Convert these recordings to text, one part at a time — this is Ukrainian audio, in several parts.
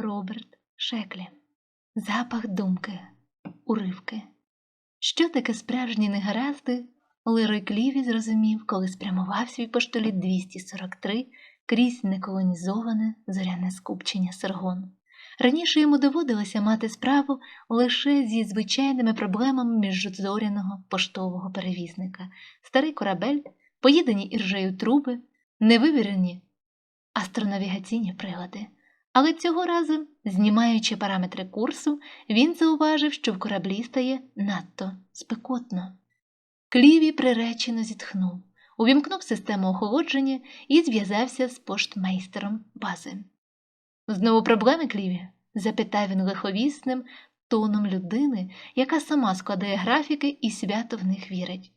Роберт Шеклі. Запах думки, уривки. Що таке справжні негаразди? Лерой Кліві зрозумів, коли спрямував свій поштоліт 243 крізь неколонізоване зоряне скупчення Саргону. Раніше йому доводилося мати справу лише зі звичайними проблемами міжзоряного поштового перевізника, старий корабель, поїдені іржею труби, невивірені астронавігаційні прилади. Але цього разу, знімаючи параметри курсу, він зауважив, що в кораблі стає надто спекотно. Кліві приречено зітхнув, увімкнув систему охолодження і зв'язався з поштмейстером бази. Знову проблеми, Кліві? запитав він лиховісним тоном людини, яка сама складає графіки і свято в них вірить.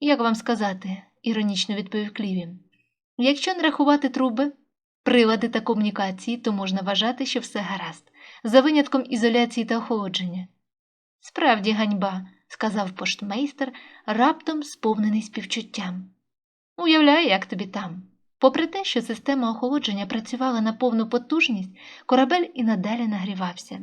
Як вам сказати, іронічно відповів Кліві. Якщо не рахувати труби, прилади та комунікації, то можна вважати, що все гаразд, за винятком ізоляції та охолодження. Справді ганьба, сказав поштмейстер, раптом сповнений співчуттям. Уявляю, як тобі там. Попри те, що система охолодження працювала на повну потужність, корабель і надалі нагрівався.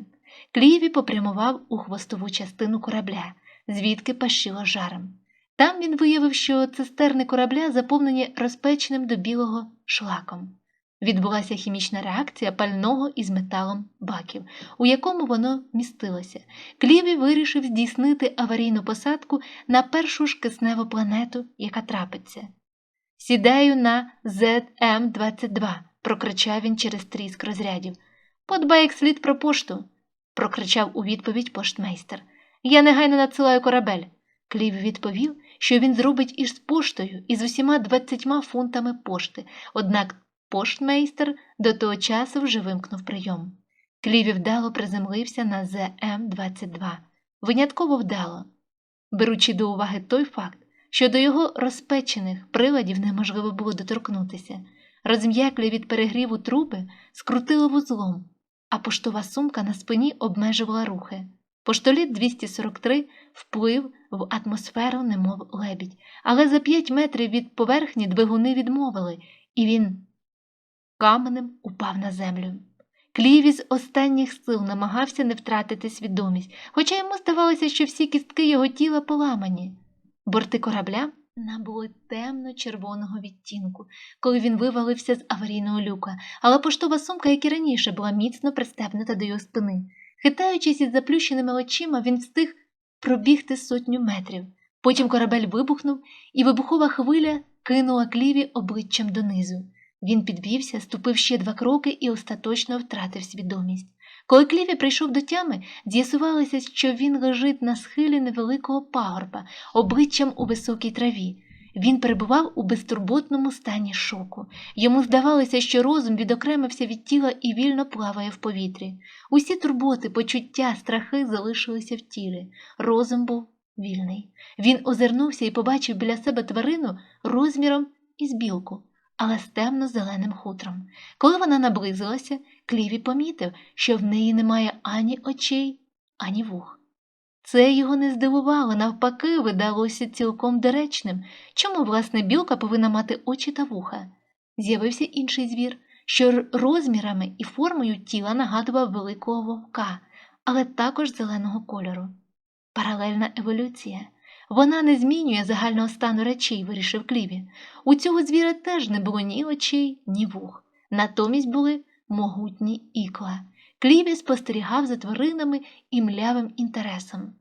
Кліві попрямував у хвостову частину корабля, звідки пащило жаром. Там він виявив, що цистерни корабля заповнені розпеченим до білого шлаком. Відбулася хімічна реакція пального із металом баків, у якому воно містилося. Кліві вирішив здійснити аварійну посадку на першу ж кисневу планету, яка трапиться. Сідаю на ЗМ-22, прокричав він через тріск розрядів. Подбай як слід про пошту, прокричав у відповідь поштмейстер. Я негайно надсилаю корабель. Клів відповів, що він зробить із поштою і з усіма двадцятьма фунтами пошти, однак поштмейстер до того часу вже вимкнув прийом. Кліві вдало приземлився на ЗМ-22. Винятково вдало, беручи до уваги той факт, що до його розпечених приладів неможливо було доторкнутися. Розм'яклі від перегріву труби скрутило вузлом, а поштова сумка на спині обмежувала рухи. Поштоліт 243 вплив в атмосферу, немов лебідь, але за п'ять метрів від поверхні двигуни відмовили, і він каменем упав на землю. Кліві з останніх сил намагався не втратити свідомість, хоча йому здавалося, що всі кістки його тіла поламані. Борти корабля набули темно-червоного відтінку, коли він вивалився з аварійного люка, але поштова сумка, як і раніше, була міцно пристебнута до його спини. Хитаючись із заплющеними очима, він встиг пробігти сотню метрів. Потім корабель вибухнув, і вибухова хвиля кинула кліві обличчям донизу. Він підвівся, ступив ще два кроки і остаточно втратив свідомість. Коли Кліві прийшов до тями, з'ясувалося, що він лежить на схилі невеликого пагорба, обличчям у високій траві. Він перебував у безтурботному стані шоку. Йому здавалося, що розум відокремився від тіла і вільно плаває в повітрі. Усі турботи, почуття, страхи залишилися в тілі. Розум був вільний. Він озирнувся і побачив біля себе тварину розміром із білку але з темно-зеленим хутром. Коли вона наблизилася, Кліві помітив, що в неї немає ані очей, ані вух. Це його не здивувало, навпаки, видалося цілком доречним, чому, власне, білка повинна мати очі та вуха. З'явився інший звір, що розмірами і формою тіла нагадував великого вовка, але також зеленого кольору. Паралельна еволюція. Вона не змінює загального стану речей, вирішив Кліві. У цього звіра теж не було ні очей, ні вух. Натомість були могутні ікла. Кліві спостерігав за тваринами і млявим інтересом.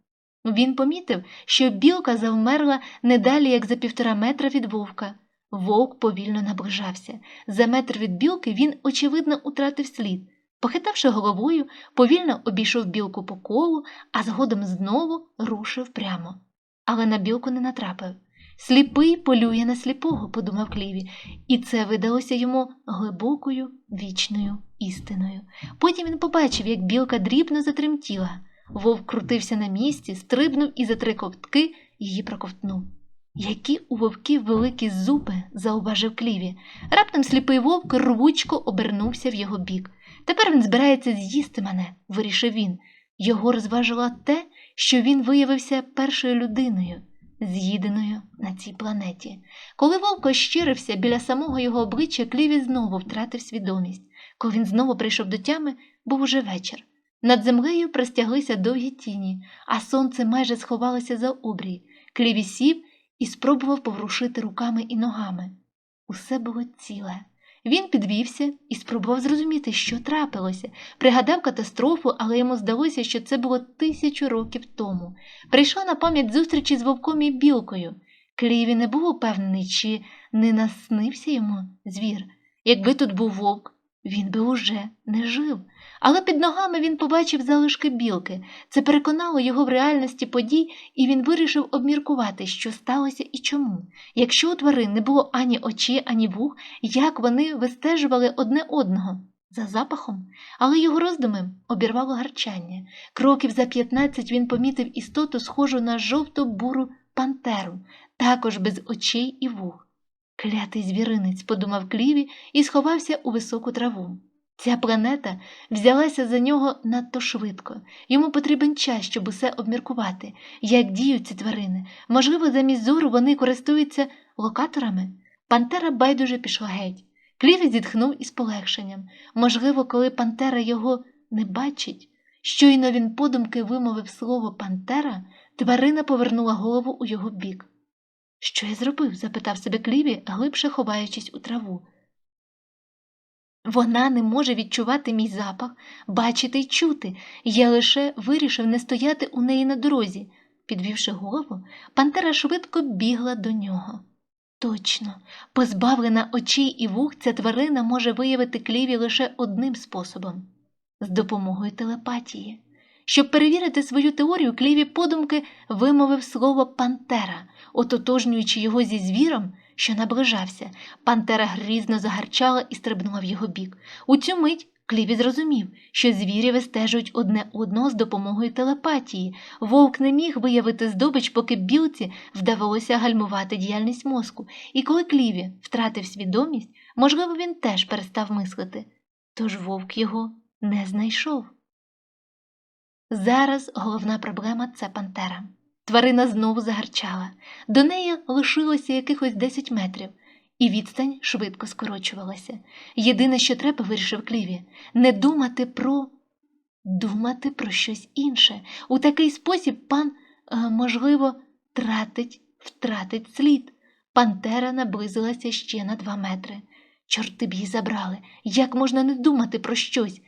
Він помітив, що білка завмерла не далі, як за півтора метра від вовка. Вовк повільно наближався. За метр від білки він, очевидно, утратив слід. Похитавши головою, повільно обійшов білку по колу, а згодом знову рушив прямо але на білку не натрапив. Сліпий полює на сліпого, подумав Кліві, і це видалося йому глибокою вічною істиною. Потім він побачив, як білка дрібно затремтіла. Вовк крутився на місці, стрибнув і за три ковтки її проковтнув. Які у вовків великі зуби, зауважив Кліві. Раптом сліпий вовк рвучко обернувся в його бік. Тепер він збирається з'їсти мене, вирішив він. Його розважило те, що він виявився першою людиною, з'їденою на цій планеті. Коли вовк ощирився біля самого його обличчя, Кліві знову втратив свідомість. Коли він знову прийшов до тями, був уже вечір. Над землею простяглися довгі тіні, а сонце майже сховалося за обрій. Кліві сів і спробував поворушити руками і ногами. Усе було ціле. Він підвівся і спробував зрозуміти, що трапилося. Пригадав катастрофу, але йому здалося, що це було тисячу років тому. Прийшла на пам'ять зустрічі з вовком і білкою. Кліві не був упевнений, чи не наснився йому звір. Якби тут був вовк, він би уже не жив. Але під ногами він побачив залишки білки. Це переконало його в реальності подій, і він вирішив обміркувати, що сталося і чому. Якщо у тварин не було ані очей, ані вух, як вони вистежували одне одного за запахом, але його роздуми обірвало гарчання. Кроків за 15 він помітив істоту, схожу на жовто-буру пантеру, також без очей і вух. Клятий звіринець, подумав Кліві і сховався у високу траву. Ця планета взялася за нього надто швидко. Йому потрібен час, щоб усе обміркувати, як діють ці тварини. Можливо, замість зору вони користуються локаторами. Пантера байдуже пішла геть. Кліві зітхнув із полегшенням. Можливо, коли Пантера його не бачить. Щойно він подумки вимовив слово Пантера, тварина повернула голову у його бік. Що я зробив? запитав себе Кліві, глибше ховаючись у траву. Вона не може відчувати мій запах, бачити й чути. Я лише вирішив не стояти у неї на дорозі. Підвівши голову, пантера швидко бігла до нього. Точно, позбавлена очей і вух, ця тварина може виявити кліві лише одним способом з допомогою телепатії. Щоб перевірити свою теорію, Кліві подумки вимовив слово пантера, ототожнюючи його зі звіром, що наближався. Пантера грізно загарчала і стрибнула в його бік. У цю мить Кліві зрозумів, що звірі вистежують одне одного з допомогою телепатії. Вовк не міг виявити здобич, поки білці вдавалося гальмувати діяльність мозку, і коли Кліві втратив свідомість, можливо, він теж перестав мислити. Тож вовк його не знайшов. Зараз головна проблема це пантера. Тварина знову загарчала. До неї лишилося якихось 10 метрів, і відстань швидко скорочувалася. Єдине, що треба, вирішив Кліві, не думати про думати про щось інше. У такий спосіб пан, е, можливо, тратить, втратить слід. Пантера наблизилася ще на два метри. Чорти б її забрали. Як можна не думати про щось?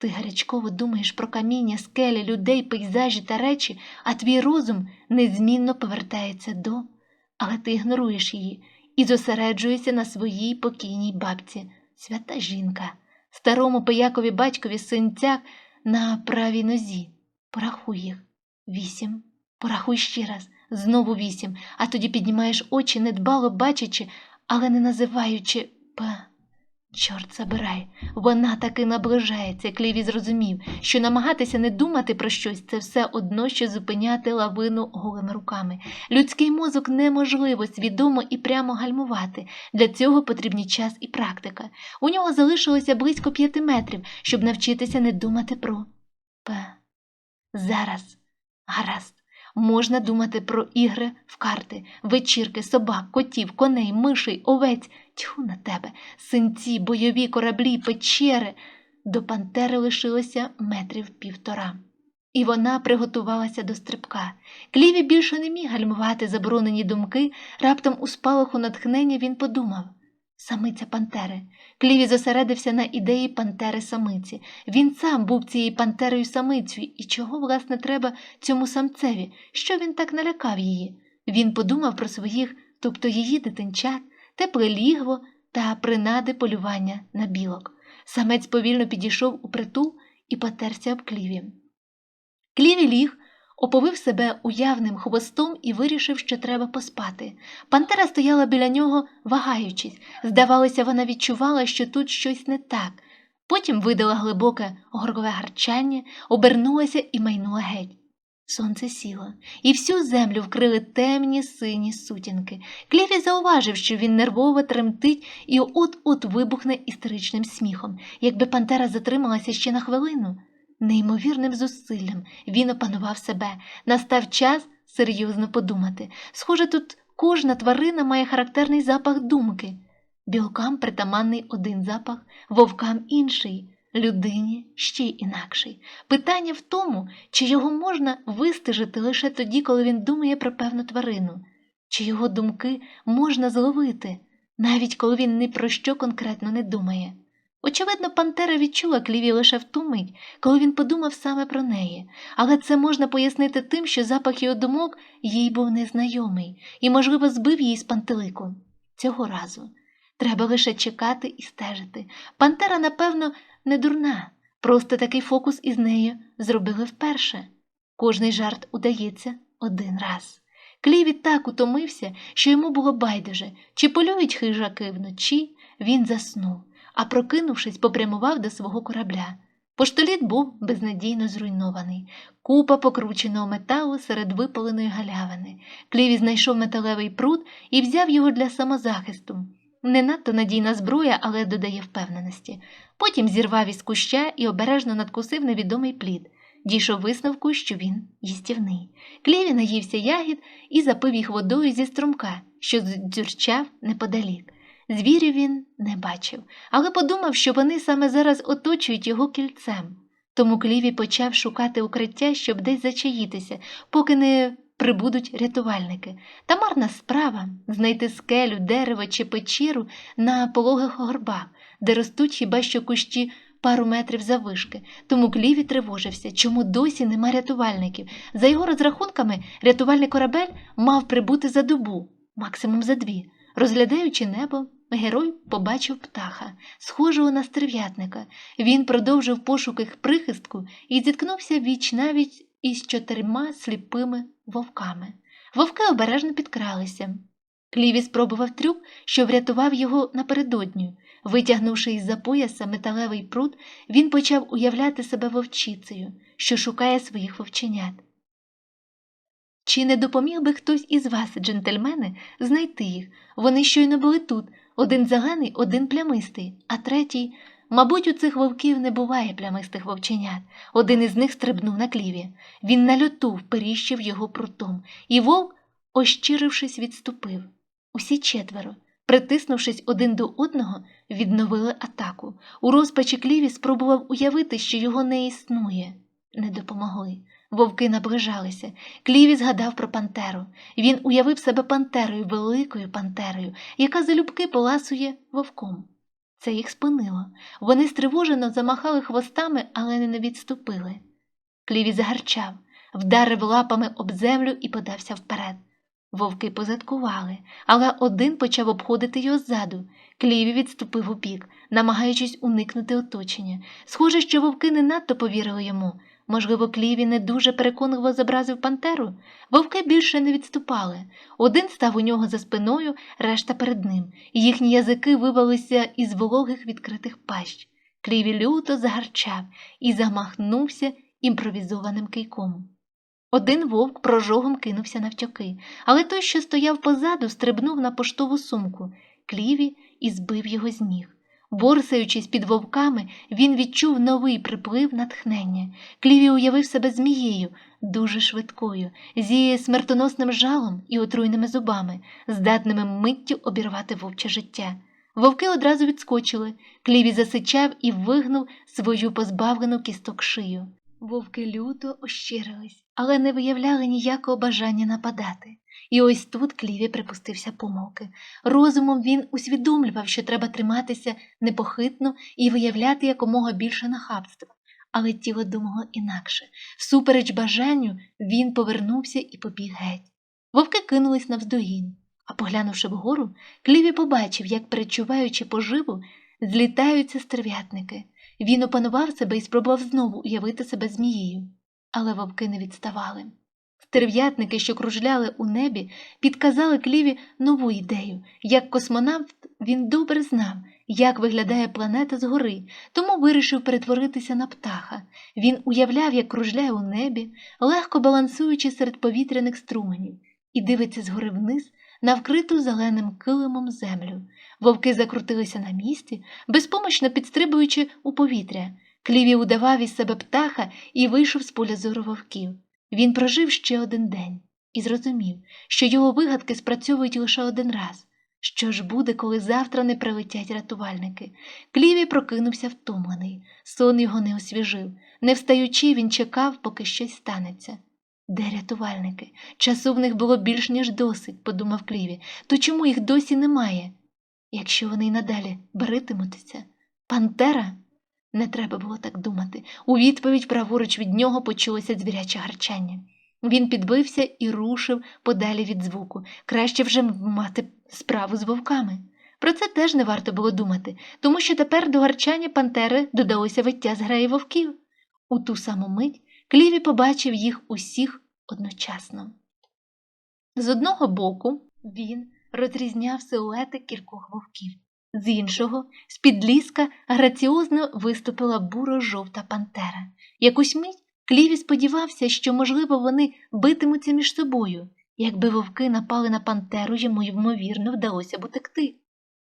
Ти гарячково думаєш про каміння, скелі, людей, пейзажі та речі, а твій розум незмінно повертається до, але ти ігноруєш її і зосереджуєшся на своїй покійній бабці, свята жінка, старому пиякові батькові синцях на правій нозі. Порахуй їх. Вісім. Порахуй ще раз, знову вісім, а тоді піднімаєш очі, недбало бачачи, але не називаючи П. Чорт забирай, вона таки наближається. Кліві зрозумів, що намагатися не думати про щось це все одно, що зупиняти лавину голими руками. Людський мозок неможливо свідомо і прямо гальмувати. Для цього потрібні час і практика. У нього залишилося близько п'яти метрів, щоб навчитися не думати про П. Зараз. Гаразд. Можна думати про ігри в карти, вечірки, собак, котів, коней, мишей, овець. Тьху на тебе, синці, бойові кораблі, печери. До пантери лишилося метрів півтора. І вона приготувалася до стрибка. Кліві більше не міг гальмувати заборонені думки, раптом у спалаху натхнення він подумав самиця пантери. Кліві зосередився на ідеї пантери самиці. Він сам був цією пантерою самицею, і чого, власне, треба цьому самцеві, що він так налякав її. Він подумав про своїх, тобто її дитинчат, тепле лігво та принади полювання на білок. Самець повільно підійшов у притул і потерся об кліві. Кліві ліг, оповив себе уявним хвостом і вирішив, що треба поспати. Пантера стояла біля нього, вагаючись. Здавалося, вона відчувала, що тут щось не так. Потім видала глибоке горгове гарчання, обернулася і майнула геть. Сонце сіло, і всю землю вкрили темні сині сутінки. Кліві зауважив, що він нервово тремтить і от-от вибухне істеричним сміхом, якби Пантера затрималася ще на хвилину. Неймовірним зусиллям він опанував себе, настав час серйозно подумати. Схоже, тут кожна тварина має характерний запах думки. Білкам притаманний один запах, вовкам інший, людині ще інакший. Питання в тому, чи його можна вистежити лише тоді, коли він думає про певну тварину, чи його думки можна зловити, навіть коли він ні про що конкретно не думає. Очевидно, Пантера відчула Кліві лише в ту мить, коли він подумав саме про неї, але це можна пояснити тим, що запах його думок їй був незнайомий і, можливо, збив її з пантелику. Цього разу. Треба лише чекати і стежити. Пантера, напевно, не дурна, просто такий фокус із нею зробили вперше. Кожний жарт удається один раз. Кліві так утомився, що йому було байдуже, чи полюють хижаки вночі, він заснув, а прокинувшись, попрямував до свого корабля. Поштоліт був безнадійно зруйнований, купа покрученого металу серед випаленої галявини. Кліві знайшов металевий пруд і взяв його для самозахисту. Не надто надійна зброя, але додає впевненості. Потім зірвав із куща і обережно надкусив невідомий плід. Дійшов висновку, що він їстівний. Кліві наївся ягід і запив їх водою зі струмка, що дзюрчав неподалік. Звірів він не бачив, але подумав, що вони саме зараз оточують його кільцем. Тому Кліві почав шукати укриття, щоб десь зачаїтися, поки не прибудуть рятувальники. Та марна справа знайти скелю, дерево чи печіру на пологих горбах, де ростуть хіба що кущі пару метрів заввишки. Тому Кліві тривожився, чому досі нема рятувальників. За його розрахунками, рятувальний корабель мав прибути за добу, максимум за дві. Розглядаючи небо, герой побачив птаха, схожого на стерв'ятника. Він продовжив пошуки прихистку і зіткнувся віч навіть із чотирма сліпими вовками. Вовки обережно підкралися. Кліві спробував трюк, що врятував його напередодню. Витягнувши із за пояса металевий пруд, він почав уявляти себе вовчицею, що шукає своїх вовченят. Чи не допоміг би хтось із вас, джентльмени, знайти їх? Вони щойно були тут, один зелений, один плямистий, а третій. Мабуть, у цих вовків не буває плямистих вовченят. Один із них стрибнув на кліві. Він на льоту вперіщив його прутом, і вовк, ощирившись, відступив. Усі четверо, притиснувшись один до одного, відновили атаку. У розпачі кліві спробував уявити, що його не існує. Не допомогли. Вовки наближалися. Кліві згадав про пантеру. Він уявив себе пантерою, великою пантерою, яка залюбки поласує вовком. Це їх спинило. Вони стривожено замахали хвостами, але не відступили. Кліві загарчав, вдарив лапами об землю і подався вперед. Вовки позадкували, але один почав обходити його ззаду. Кліві відступив у бік, намагаючись уникнути оточення. Схоже, що вовки не надто повірили йому. Можливо, Кліві не дуже переконливо зобразив пантеру. Вовки більше не відступали. Один став у нього за спиною, решта перед ним. Їхні язики вивалися із вологих відкритих пащ. Кліві люто загарчав і замахнувся імпровізованим кийком. Один вовк прожогом кинувся навтьоки, але той, що стояв позаду, стрибнув на поштову сумку. Кліві і збив його з ніг. Борсаючись під вовками, він відчув новий приплив натхнення. Кліві уявив себе змією, дуже швидкою, зі смертоносним жалом і отруйними зубами, здатними миттю обірвати вовче життя. Вовки одразу відскочили, кліві засичав і вигнув свою позбавлену кісток шию. Вовки люто ощирились, але не виявляли ніякого бажання нападати. І ось тут Кліві припустився помилки. Розумом він усвідомлював, що треба триматися непохитно і виявляти якомога більше нахабства. Але тіло думало інакше. Всупереч бажанню, він повернувся і побіг геть. Вовки кинулись навздогін, а поглянувши вгору, Кліві побачив, як, перечуваючи поживу, злітаються стерв'ятники. Він опанував себе і спробував знову уявити себе змією. Але вовки не відставали. Стерв'ятники, що кружляли у небі, підказали Кліві нову ідею. Як космонавт він добре знав, як виглядає планета згори, тому вирішив перетворитися на птаха. Він уявляв, як кружляє у небі, легко балансуючи серед повітряних струменів, і дивиться згори вниз на вкриту зеленим килимом землю. Вовки закрутилися на місці, безпомощно підстрибуючи у повітря. Кліві удавав із себе птаха і вийшов з поля зору вовків. Він прожив ще один день і зрозумів, що його вигадки спрацьовують лише один раз. Що ж буде, коли завтра не прилетять рятувальники? Кліві прокинувся втомлений, сон його не освіжив. Не встаючи, він чекав, поки щось станеться. Де рятувальники? Часу в них було більш ніж досить, подумав Кліві. То чому їх досі немає? Якщо вони й надалі беритимуться, пантера? Не треба було так думати. У відповідь праворуч від нього почулося звіряче гарчання. Він підбився і рушив подалі від звуку. Краще вже мати справу з вовками. Про це теж не варто було думати, тому що тепер до гарчання пантери додалося виття з граї вовків. У ту саму мить Кліві побачив їх усіх одночасно. З одного боку він розрізняв силуети кількох вовків, з іншого з-під ліска граціозно виступила буро-жовта пантера. Якусь мить Кліві сподівався, що, можливо, вони битимуться між собою. Якби вовки напали на пантеру, йому ймовірно вдалося б утекти.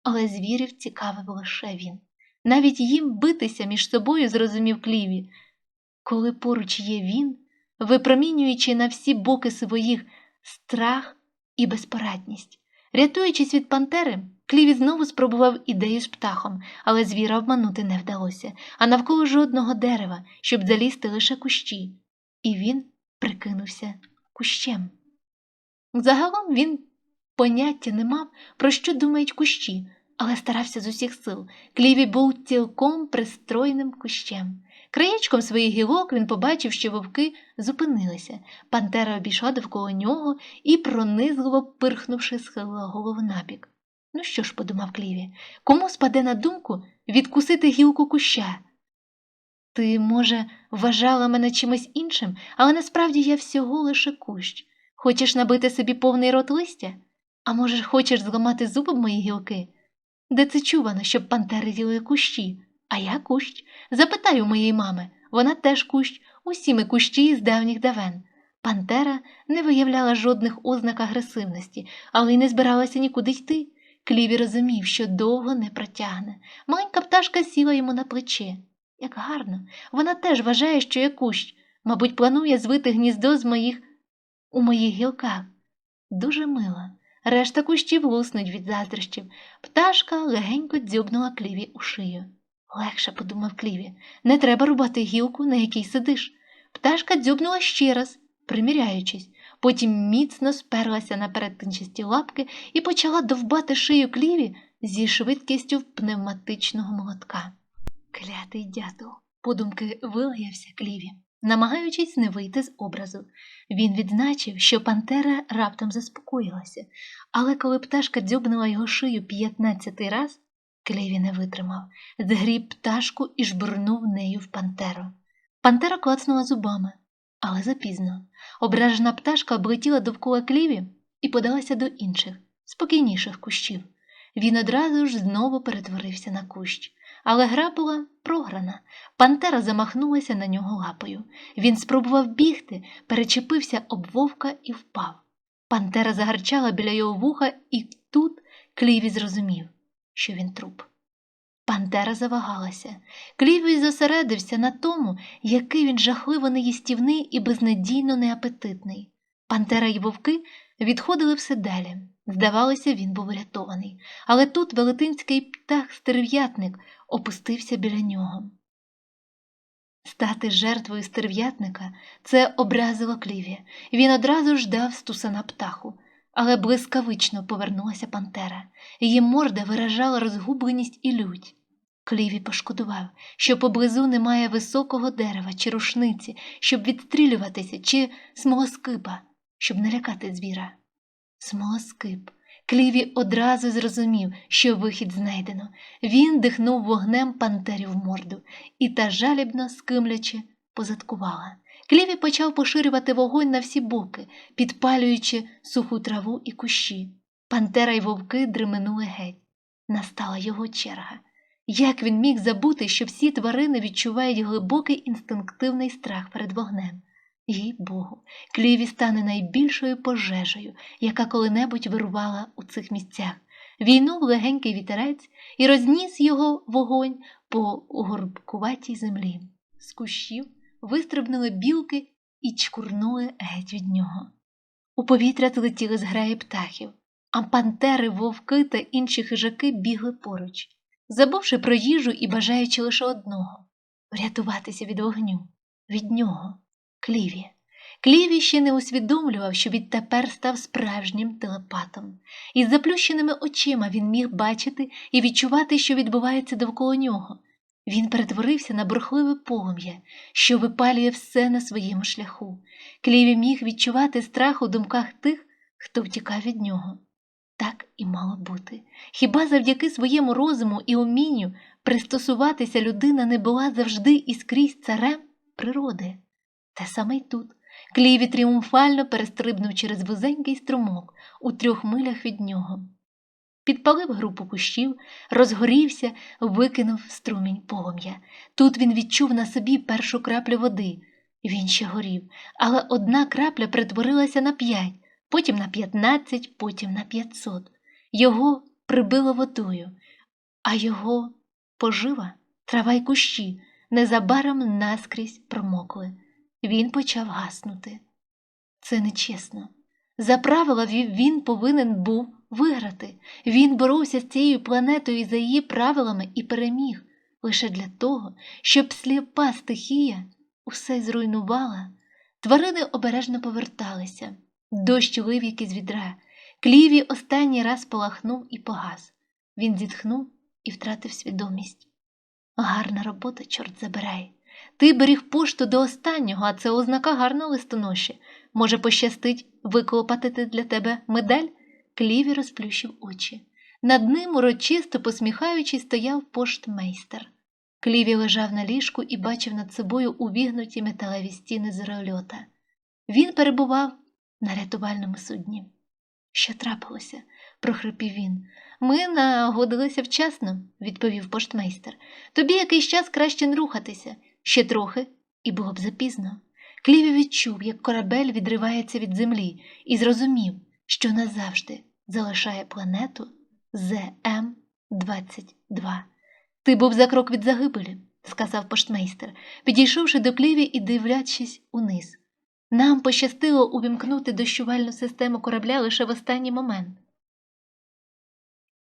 Але звірів цікавив лише він. Навіть їм битися між собою, зрозумів Кліві. Коли поруч є він, випромінюючи на всі боки своїх страх і безпорадність. Рятуючись від пантери, Кліві знову спробував ідею з птахом, але звіра обманути не вдалося, а навколо жодного дерева, щоб залізти лише кущі, і він прикинувся кущем. Загалом він поняття не мав, про що думають кущі, але старався з усіх сил. Кліві був цілком пристройним кущем. Краєчком своїх гілок він побачив, що вовки зупинилися. Пантера обійшла довкола нього і, пронизливо пирхнувши, схилила голову набік. Ну що ж, подумав Кліві, кому спаде на думку відкусити гілку куща? Ти, може, вважала мене чимось іншим, але насправді я всього лише кущ. Хочеш набити собі повний рот листя? А може, хочеш зламати зуби в мої гілки? Де це чувано, щоб пантери їли кущі? А я кущ. Запитай у моєї мами, вона теж кущ, усі ми кущі з давніх давен. Пантера не виявляла жодних ознак агресивності, але й не збиралася нікуди йти. Кліві розумів, що довго не протягне. Маленька пташка сіла йому на плече. Як гарно, вона теж вважає, що я кущ, мабуть, планує звити гніздо з моїх у моїх гілках. Дуже мило. Решта кущів луснуть від заздрощів. Пташка легенько дзьобнула кліві у шию. Легше, подумав Кліві, не треба рубати гілку, на якій сидиш. Пташка дзьобнула ще раз, приміряючись, потім міцно сперлася на перетинчасті лапки і почала довбати шию кліві зі швидкістю пневматичного молотка. Клятий дятел, подумки вилаявся кліві, намагаючись не вийти з образу. Він відзначив, що пантера раптом заспокоїлася, але коли пташка дзьобнула його шию п'ятнадцятий раз, Кліві не витримав, згріб пташку і жбурнув нею в пантеру. Пантера клацнула зубами, але запізно. Ображена пташка облетіла довкола кліві і подалася до інших, спокійніших кущів. Він одразу ж знову перетворився на кущ. Але гра була програна. Пантера замахнулася на нього лапою. Він спробував бігти, перечепився об вовка і впав. Пантера загарчала біля його вуха, і тут Кліві зрозумів що він труп. Пантера завагалася. Клівій зосередився на тому, який він жахливо неїстівний і безнадійно неапетитний. Пантера й вовки відходили все далі. Здавалося, він був врятований, але тут велетинський птах стерв'ятник опустився біля нього. Стати жертвою стерв'ятника це образило кліві. Він одразу ж дав стусана птаху але блискавично повернулася Пантера. Її морда виражала розгубленість і лють. Кліві пошкодував, що поблизу немає високого дерева чи рушниці, щоб відстрілюватися, чи смолоскипа, щоб не лякати звіра. Смолоскип. Кліві одразу зрозумів, що вихід знайдено. Він дихнув вогнем пантері в морду, і та жалібно скимлячи позадкувала. Кліві почав поширювати вогонь на всі боки, підпалюючи суху траву і кущі. Пантера й вовки дременули геть. Настала його черга. Як він міг забути, що всі тварини відчувають глибокий інстинктивний страх перед вогнем? Їй Богу, кліві стане найбільшою пожежею, яка коли-небудь вирувала у цих місцях. Війнув легенький вітерець і розніс його вогонь по горбкуватій землі. З кущів вистрибнули білки і чкурнули геть від нього. У повітря злетіли зграї птахів, а пантери, вовки та інші хижаки бігли поруч, забувши про їжу і бажаючи лише одного врятуватися від вогню, від нього, кліві. Кліві ще не усвідомлював, що відтепер став справжнім телепатом. Із заплющеними очима він міг бачити і відчувати, що відбувається довкола нього. Він перетворився на бурхливе полум'я, що випалює все на своєму шляху. Кліві міг відчувати страх у думках тих, хто втікав від нього. Так і мало бути. Хіба завдяки своєму розуму і умінню пристосуватися людина не була завжди і скрізь царем природи? Те саме й тут. Кліві тріумфально перестрибнув через вузенький струмок у трьох милях від нього. Підпалив групу кущів, розгорівся, викинув струмінь полум'я. Тут він відчув на собі першу краплю води. Він ще горів, але одна крапля перетворилася на п'ять, потім на п'ятнадцять, потім на п'ятсот. Його прибило водою, а його пожива, трава й кущі незабаром наскрізь промокли. Він почав гаснути. Це нечесно. За правила він повинен був виграти. Він боровся з цією планетою за її правилами і переміг лише для того, щоб сліпа стихія усе зруйнувала. Тварини обережно поверталися, дощ лив як із відра. Кліві останній раз полахнув і погас. Він зітхнув і втратив свідомість. Гарна робота, чорт забирай. Ти беріг пошту до останнього, а це ознака гарного листоноші. Може, пощастить виклопатити для тебе медаль? Кліві розплющив очі. Над ним, урочисто посміхаючись, стояв поштмейстер. Кліві лежав на ліжку і бачив над собою увігнуті металеві стіни зерольота. Він перебував на рятувальному судні. Що трапилося? прохрипів він. Ми нагодилися вчасно, відповів поштмейстер. Тобі якийсь час краще не рухатися, ще трохи, і було б запізно. Кліві відчув, як корабель відривається від землі, і зрозумів, що назавжди залишає планету ЗМ-22. Ти був за крок від загибелі, сказав поштмейстер, підійшовши до кліві і дивлячись униз. Нам пощастило увімкнути дощувальну систему корабля лише в останній момент.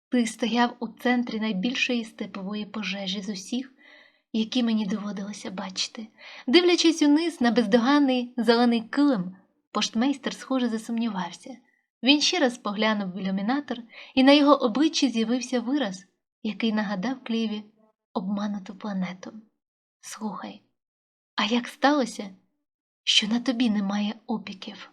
Ти стояв у центрі найбільшої степової пожежі з усіх, які мені доводилося бачити. Дивлячись униз на бездоганний зелений килим, поштмейстер, схоже, засумнівався. Він ще раз поглянув в ілюмінатор, і на його обличчі з'явився вираз, який нагадав Кліві обмануту планету. Слухай, а як сталося, що на тобі немає опіків?